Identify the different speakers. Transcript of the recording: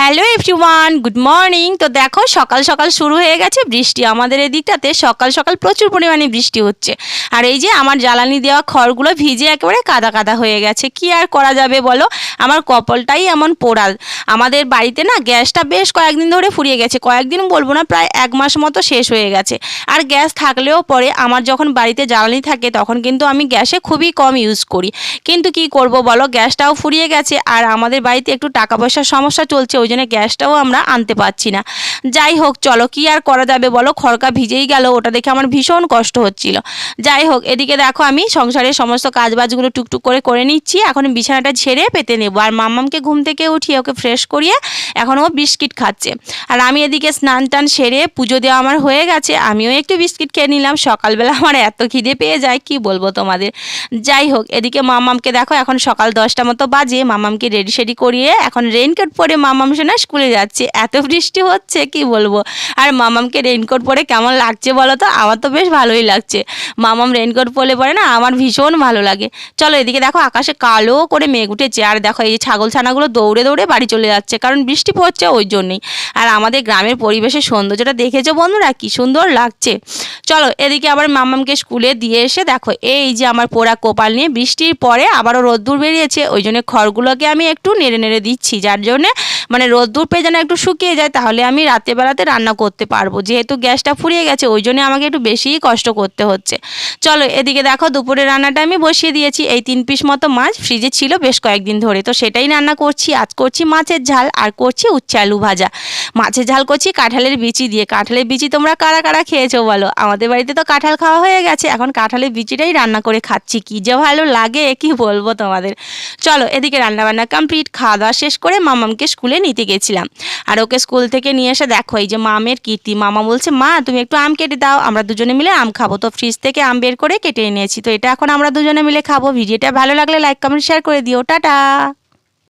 Speaker 1: Hello everyone, good morning. তো দেখো, সকাল সকাল শুরু হয়ে গেছে। বৃষ্টি আমাদের এদিকটাতে, সকাল সকাল প্রচুর পরিমাণে বৃষ্টি হচ্ছে। আর এই যে আমার জ্বালানি দেওয়া খড়গুলো ভিজে একেবারে কাদা কাদা হয়ে গেছে। কি আর করা যাবে বলো? আমার কপালটাই এমন পোড়া আমাদের বাড়িতে না, গ্যাসটা বেশ কয়েকদিন ধরে ফুরিয়ে গেছে। কয়েকদিন বলব না, প্রায় এক মাস মতো শেষ হয়ে গেছে। আর গ্যাস থাকলেও পরে আমার যখন বাড়িতে জ্বালানি থাকে, তখন কিন্তু আমি গ্যাসে খুবই কম ইউজ করি। কিন্তু কি করব বলো? গ্যাসটাও ফুরিয়ে গেছে। আর আমাদের বাড়িতে একটু টাকা পয়সার সমস্যা চলছে, ওই জন্য গ্যাসটাও আমরা আনতে পারছি না। যাই হোক, চলো, কি আর করা যাবে বলো? খড়কা ভিজেই গেল, ওটা দেখে আমার ভীষণ কষ্ট হচ্ছিল। যাই হোক, এদিকে দেখো আমি সংসারের সমস্ত কাজবাজগুলো টুকটুক করে করে নিচ্ছি। এখন বিছানাটা ঝেড়ে পেতে নেব। আর মাম্মামকে ঘুম থেকে উঠিয়ে ওকে ফ্রেশ করিয়ে এখন ও বিস্কিট খাচ্ছে। আর আমি এদিকে স্নান টান সেরে পুজো দেওয়া আমার হয়ে গেছে। আমিও একটু বিস্কিট খেয়ে নিলাম। সকালবেলা আমার এত খিদে পেয়ে যায়, কি বলব তোমাদের? যাই হোক, এদিকে মামামকে দেখো, এখন সকাল দশটা মতো বাজে। মামামকে রেডি সেডি করিয়ে এখন রেইনকোট পরে মামাম শোনা স্কুলে যাচ্ছে। এত বৃষ্টি হচ্ছে, কি বলব? আর মামামকে রেইনকোট পরে কেমন লাগছে বলো তো? আমার তো বেশ ভালোই লাগছে। মামাম রেইনকোট পরে পরে না, আমার ভীষণ ভালো লাগে। চলো এদিকে দেখো, আকাশে কালো করে মেঘ উঠেছে। আর দেখো, এই যে ছাগল ছানাগুলো দৌড়ে দৌড়ে বাড়ি চলে যাচ্ছে, কারণ বৃষ্টি পড়ছে ওই জন্যই। আর আমাদের গ্রামের পরিবেশের সৌন্দর্যটা দেখেছ বন্ধুরা? কি সুন্দর লাগছে। চলো এদিকে আবার মামামকে স্কুলে দিয়ে এসে দেখো, এই যে আমার পোড়া কোপাল নিয়ে বৃষ্টির পরে আবারও রোদ্দুর বেরিয়েছে। ওই জন্য খড়গুলোকে আমি একটু নেড়ে নেড়ে দিচ্ছি, যার জন্যে মানে রোদ্দুর পেয়ে যেন একটু শুকিয়ে যায়, তাহলে আমি রাতে বেলাতে রান্না করতে পারব। যেহেতু গ্যাসটা ফুরিয়ে গেছে, ওই জন্য আমাকে একটু বেশিই কষ্ট করতে হচ্ছে। চলো, এদিকে দেখো দুপুরে রান্নাটা আমি বসিয়ে দিয়েছি। এই তিন পিস মতো মাছ ফ্রিজে ছিল বেশ কয়েকদিন ধরে। তো সেটাই রান্না করছি। আজ করছি মাছের ঝাল, আর করছি উচ্ছে আলু ভাজা। মাছের ঝাল করছি কাঁঠালের বিচি দিয়ে। কাঁঠালের বিচি তোমরা কারা কারা খেয়েছো বলো? আমাদের বাড়িতে তো কাঁঠাল খাওয়া হয়ে গেছে। এখন কাঁঠালের বিচিটাই রান্না করে খাচ্ছি। কি যে ভালো লাগে, কি বলব তোমাদের? চলো, এদিকে রান্নাবান্না কমপ্লিট খাওয়া দাওয়া শেষ করে মামামকে স্কুলে নিতে গেছিলাম। আর ওকে স্কুল থেকে নিয়ে এসে দেখো, এই যে মামের কীর্তি। মামা বলছে, মা, তুমি একটু আম কেটে দাও, আমরা দুজনে মিলে আম খাব। তো ফ্রিজ থেকে আম বের করে কেটে এনেছি। তো এটা এখন আমরা দুজনে মিলে খাব। ভিডিওটা ভালো লাগলে লাইক কমেন্ট শেয়ার করে দিও। টাটা!